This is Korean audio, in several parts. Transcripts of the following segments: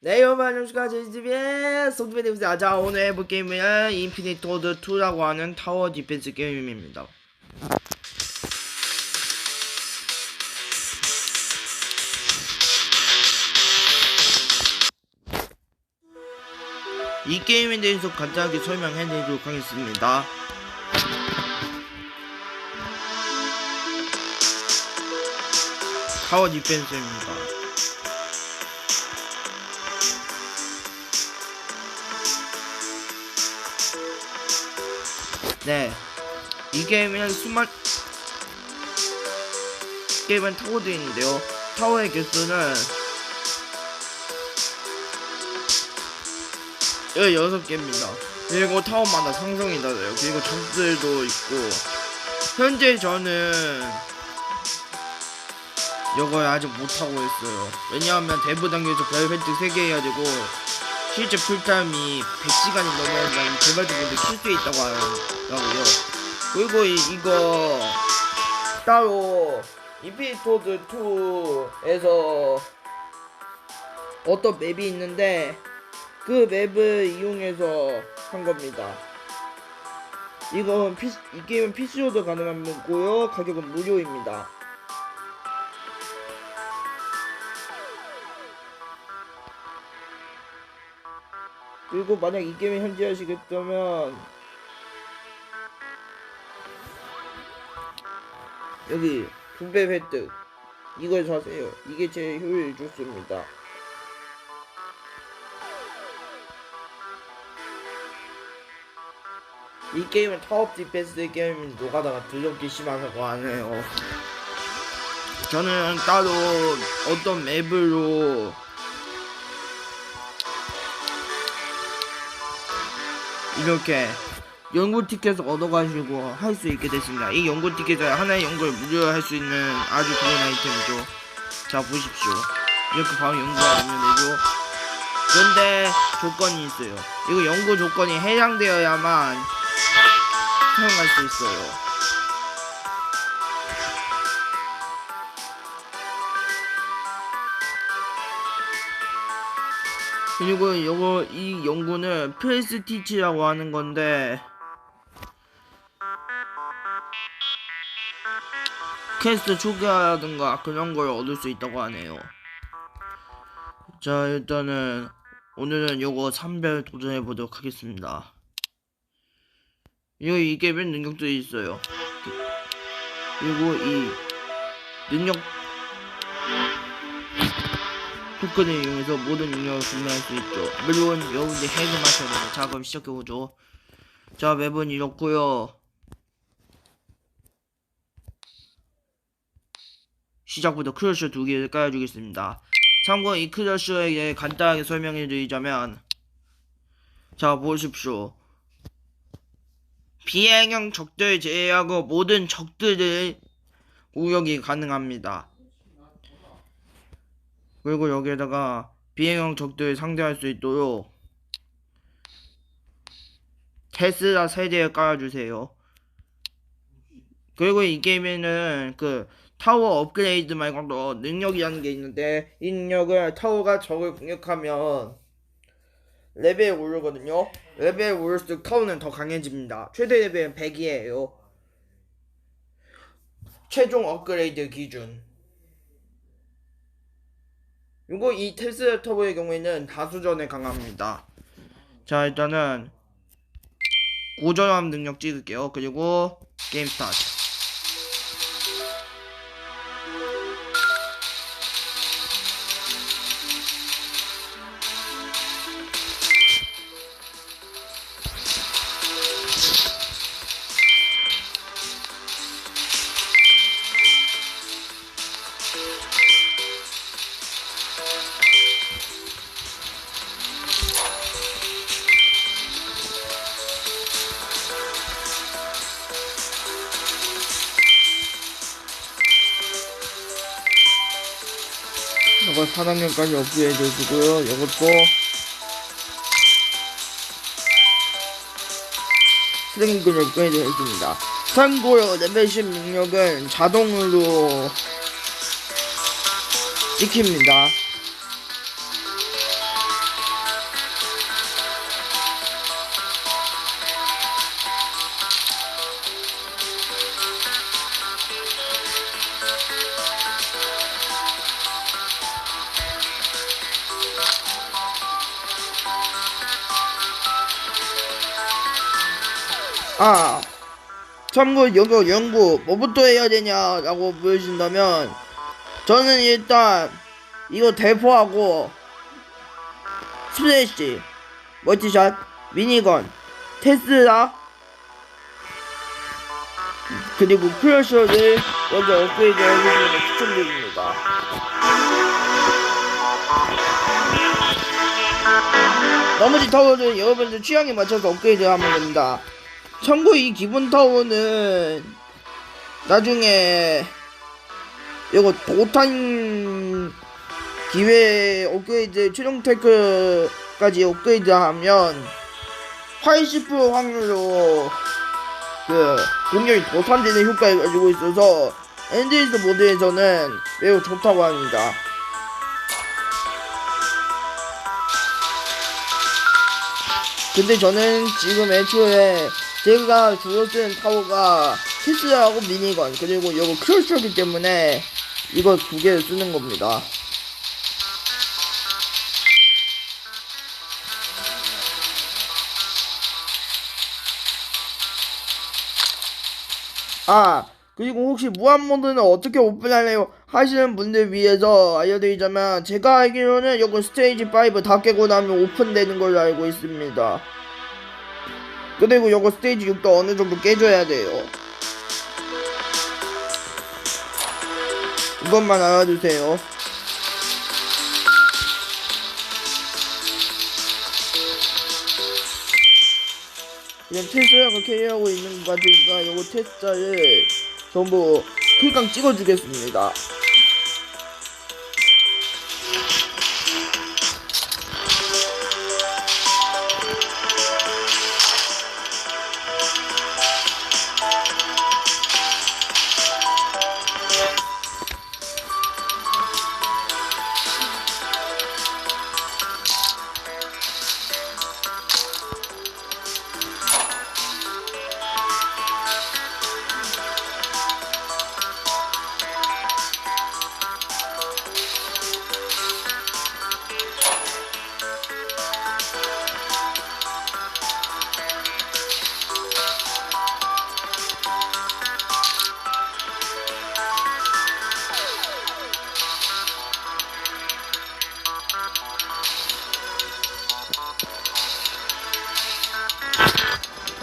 네 여러분 안녕하십니까. 제이집의 송두배입니다. 자 오늘 해볼 게임은 인피니트 워드 2라고 하는 타워 디펜스 게임입니다. 이 게임에 대해서 간단하게 설명해 드리도록 하겠습니다. 타워 디펜스입니다 네. 이 게임에는 수만 게임은 타워도 있는데요. 타워의 개수는 16개입니다. 그리고 타워마다 상성이 달라요. 그리고 적들도 있고 현재 저는 이걸 아직 못하고 있어요. 왜냐하면 대부 단계에서 별 획득 3개 해야 되고 실제 풀타임이 100시간이 넘어야만 개발자분들 킬수 있다고 하더라고요. 그리고 이, 이거 따로 인피니토드 2에서 어떤 맵이 있는데 그 맵을 이용해서 한 겁니다. 이건 피, 이 게임은 PC로도 가능한 거고요. 가격은 무료입니다. 그리고 만약 이 게임에 현지 하시겠다면 여기 두배 획득. 이걸 사세요. 이게 제일 효율이 좋습니다. 이 게임은 타업 디펜스 게임인 노가다가 드럽게 심하다고 하네요. 저는 따로 어떤 맵으로 이렇게 연구 티켓을 얻어가지고 할 수 있게 됐습니다. 이 연구 티켓은 하나의 연구를 무료로 할 수 있는 아주 좋은 아이템이죠. 자 보십시오. 이렇게 바로 연구하면 되고 그런데 조건이 있어요. 이거 연구 조건이 해당되어야만 사용할 수 있어요. 그리고 요거 이 연구는 프레스티치라고 하는 건데 퀘스트 초기화라든가 그런 걸 얻을 수 있다고 하네요. 자 일단은 오늘은 요거 3별 도전해 보도록 하겠습니다. 이거 이 게임에 능력들이 있어요. 그리고 이 능력 토큰을 이용해서 모든 능력을 구매할 수 있죠. 물론 여러분들 핵을 맞춰야 돼요. 자 그럼 시작해보죠. 자 맵은 이렇고요. 시작부터 크러쉬 두 개를 깔아주겠습니다. 참고로 이 크러쉬에 간단하게 설명해 드리자면 자 보십시오. 비행형 적들 제외하고 모든 적들을 공격이 가능합니다. 그리고 여기에다가 비행형 적들을 상대할 수 있도록 테슬라 세대를 깔아주세요. 그리고 이 게임에는 그 타워 업그레이드 말고도 능력이라는 게 있는데 이 능력을 타워가 적을 공격하면 레벨이 오르거든요. 레벨이 오를수록 타워는 더 강해집니다. 최대 레벨은 100이에요. 최종 업그레이드 기준. 이거 이 테슬라 터보의 경우에는 다수전에 강합니다. 자 일단은 고전함 능력 찍을게요. 그리고 게임 스타트. 이거 4학년까지 업그레이드 해주고요. 이것도 스랭글 업그레이드 해줍니다. 참고로 레벨 10 능력은 자동으로 찍힙니다. 아 참고 여기 연구 뭐부터 해야 되냐라고 물으신다면 저는 일단 이거 대포하고 스플래시 멀티샷 미니건 테슬라 그리고 크러셔를 먼저 업그레이드 해주시는 걸 추천드립니다. 나머지 타워는 여러분들 취향에 맞춰서 업그레이드 하면 됩니다 참고 이 기본 타워는 나중에 이거 도탄 기회 업그레이드 최종 테크까지 업그레이드 하면 80% 확률로 그 공격이 도탄되는 효과를 가지고 있어서 엔드리스 모드에서는 매우 좋다고 합니다. 근데 저는 지금 애초에 제가 주로 쓰는 타워가 테슬라하고 미니건 그리고 이거 크로스이기 때문에 이거 두 개를 쓰는 겁니다. 아 그리고 혹시 무한 모드는 어떻게 오픈할래요 하시는 분들 위해서 알려드리자면 제가 알기로는 이거 스테이지 5 다 깨고 나면 오픈되는 걸로 알고 있습니다. 그리고 요거 스테이지 6도 어느 정도 깨줘야 돼요. 이것만 알아두세요. 그냥 테스트가 캐리하고 있는 것 같으니까 요거 테스트를 전부 풀강 찍어주겠습니다.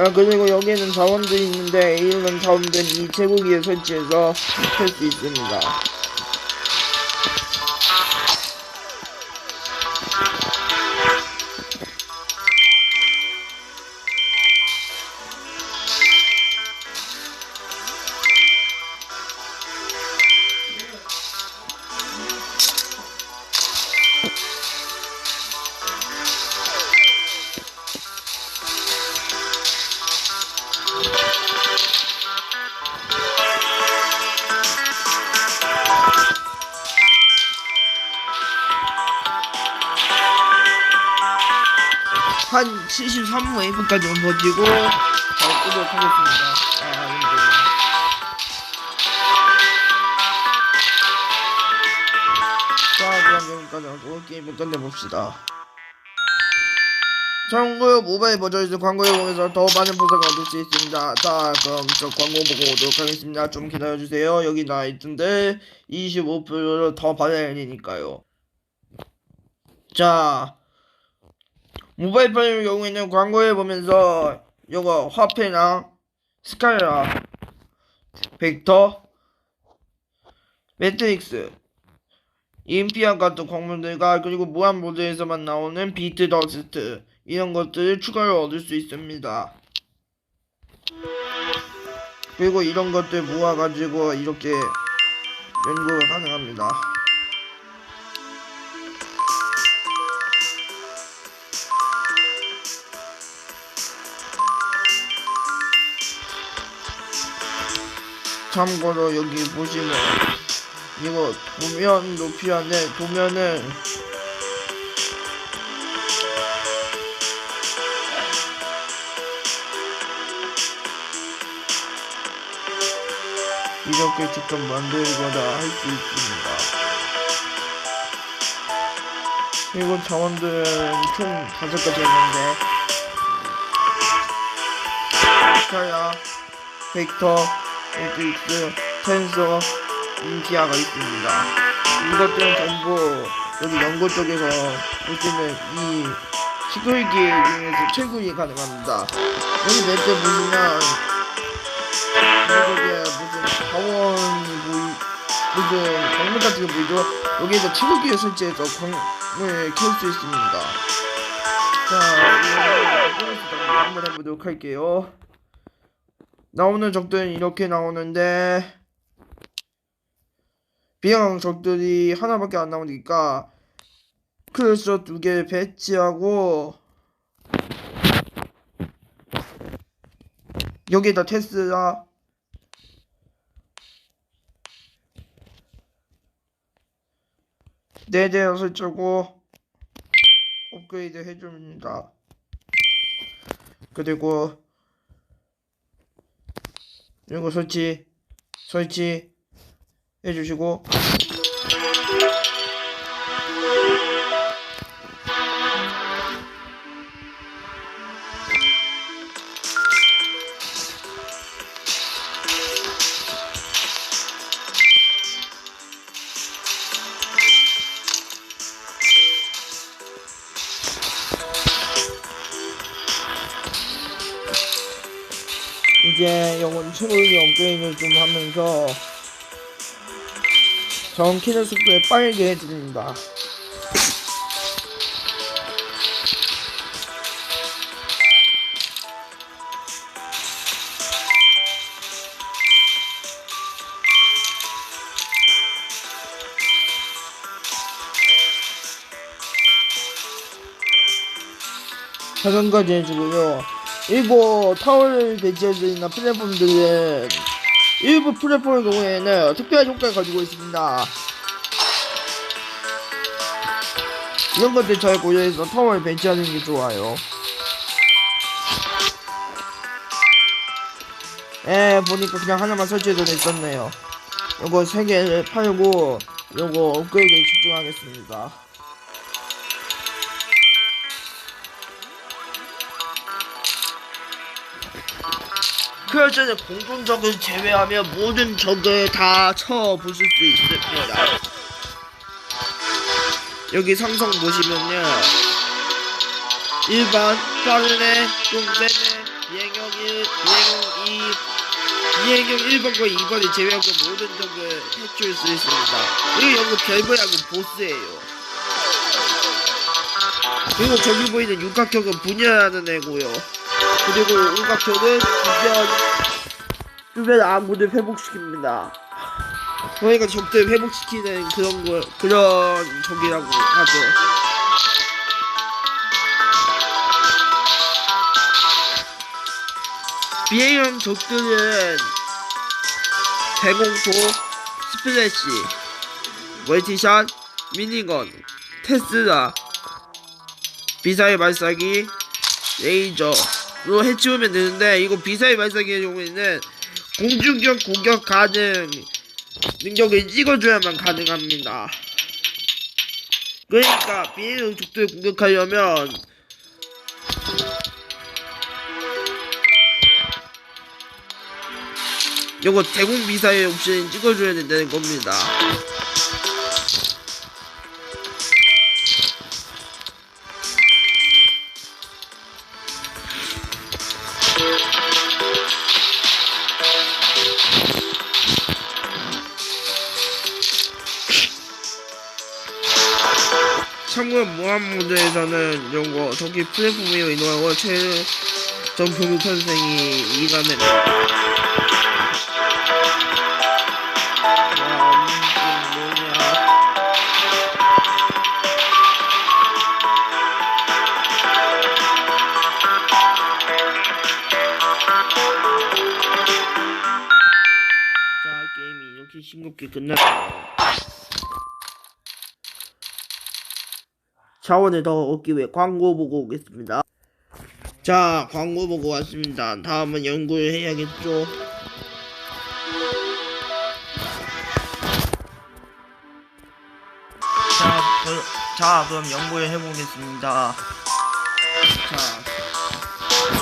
아 그리고 여기에는 자원들이 있는데 이런 자원들은 이 제고기에 설치해서 할 수 있습니다. 한 73웨이브까지만 버티고 바로 끄도록 하겠습니다. 아, 힘들어. 자, 그럼 여기까지 하고 게임을 끝내봅시다. 참고요 모바일 버전에서 광고에 보면서 더 많은 보상을 얻을 수 있습니다. 자 그럼 저 광고 보고 오도록 하겠습니다. 좀 기다려주세요. 여기 나와있던데 25%를 더 받아야 되니까요. 자 모바일 폰의 경우에는 광고에 보면서 요거 화폐랑 스카이라 벡터 매트릭스 인피아 같은 광물들과 그리고 무한 모드에서만 나오는 비트 더스트 이런 것들을 추가로 얻을 수 있습니다. 그리고 이런 것들 모아가지고 이렇게 연구가 가능합니다. 참고로 여기 보시면 이거 도면 높이 안에 도면을 이렇게 직접 만들거나 할 수 있습니다. 그리고 자원들은 총 다섯 가지 있는데 스카야, 벡터, 매트릭스, 텐서, 인티아가 있습니다. 이것들은 전부 여기 연구 쪽에서 있는 이 중에서 채굴이 가능합니다. 여기 맵에 보시면 여기에 무슨 자원이 보이 무슨 광물 같은 게 보이죠? 여기에서 채굴기를 설치해서 광을 캘수 있습니다. 자, 이거 한번 해보도록 할게요. 나오는 적들은 이렇게 나오는데 비행 적들이 하나밖에 안 나오니까 크루서 두 개 배치하고 여기다 테스라 네 대를 설치하고 업그레이드 해줍니다. 그리고 이거 설치 설치 해주시고 최고의 업그레이드를 좀 하면서 정키는 속도에 빠르게 해줍니다. 자전까지 해주고요. 일부 타워를 배치할 수 있는 플랫폼들은 일부 플랫폼의 경우에는 특별한 효과를 가지고 있습니다. 이런 것들 잘 고려해서 타워를 배치하는 게 좋아요. 에 보니까 그냥 하나만 설치해도 됐었네요. 요거 세 개를 팔고 요거 업그레이드에 집중하겠습니다. 크루즈는 공중적을 제외하면 모든 적을 다 쳐부술 수 있습니다. 여기 상성 보시면요. 일반, 빠른 애, 똥배네, 비행형 1, 비행형 2, 비행형 1번과 2번을 제외하고 모든 적을 해줄 수 있습니다. 그리고 여기 별보하고 보스예요. 그리고 저기 보이는 육각형은 분열하는 애고요. 그리고 우각형은 주변 주변 아군을 회복시킵니다. 그러니까 적들 회복시키는 그런 거 그런 적이라고 하죠. 비행형 적들은 대공포, 스플래시, 멀티샷, 미니건, 테슬라, 미사일 발사기, 레이저 로 해치우면 되는데 이거 비사일 발사기의 경우에는 공중적 공격 가능 능력을 찍어줘야만 가능합니다. 그러니까 비행형 적들을 공격하려면 요거 대공 미사일 옵션 찍어줘야 된다는 겁니다. 참고로 무한 모드에서는 이런 거 저기 플랫폼에 이동하고 최전 교육 선생이 뭐냐. 자, 게임이 이렇게 싱겁게 끝났어 자원을 더 얻기 위해 광고 보고 오겠습니다. 자, 광고 보고 왔습니다. 다음은 연구를 해야겠죠. 자, 그, 자, 그럼 연구를 해보겠습니다. 자,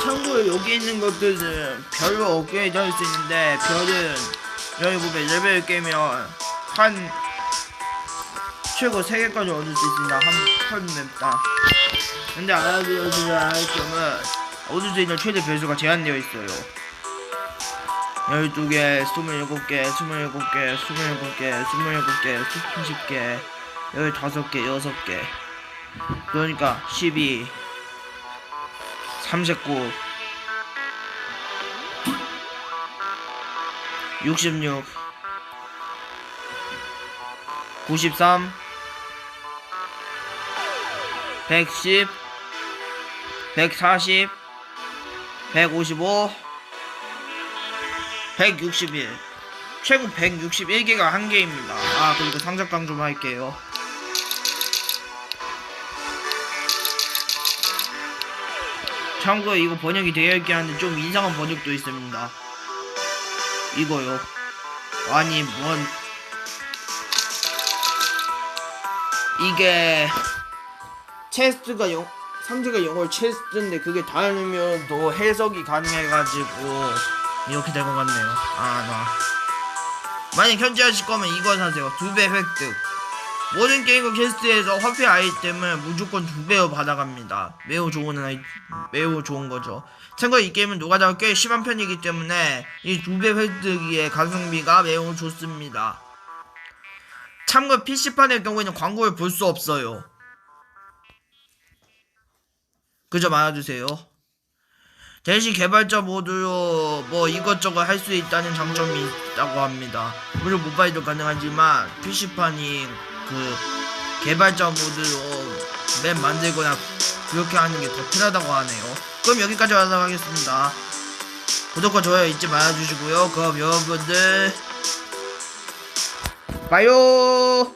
참고로 여기 있는 것들은 별로 업그레이드 할 수 있는데 별은 여러분 레벨 깨면 한 최고 3개까지 얻을 수 있습니다. 한 편 맵다. 근데 알아두셔야 할 점은 얻을 수 있는 최대 별수가 제한되어 있어요. 12개, 27개, 27개, 27개, 27개, 30개, 15개, 6개. 그러니까 12 39 66 93 110 140 155 161 최고 161개가 한 개입니다. 아 그리고 상작강 좀 할게요. 참고로 이거 번역이 되어 있긴 한데 좀 이상한 번역도 있습니다. 이거요. 아니 뭔 이게 체스트가 영 상대가 영어로 체스트인데 그게 다르면 또 해석이 가능해가지고 이렇게 될 것 같네요. 아 나. 만약 현재 하실 거면 이거 사세요. 두 배 획득. 모든 게임과 퀘스트에서 화폐 아이템을 무조건 두 배로 받아갑니다. 매우 좋은 아이, 매우 좋은 거죠. 참고로 이 게임은 노가다가 꽤 심한 편이기 때문에 이 두 배 획득의 가성비가 매우 좋습니다. 참고로 PC판의 경우에는 광고를 볼 수 없어요. 그저 말아주세요. 대신 개발자 모두로 뭐 이것저것 할 수 있다는 장점이 있다고 합니다. 물론 모바일도 가능하지만 PC판이 그 개발자 모드로 맵 만들거나 그렇게 하는 게더 편하다고 하네요. 그럼 여기까지 하도록 하겠습니다. 구독과 좋아요 잊지 말아주시고요. 그럼 여러분들 봐요.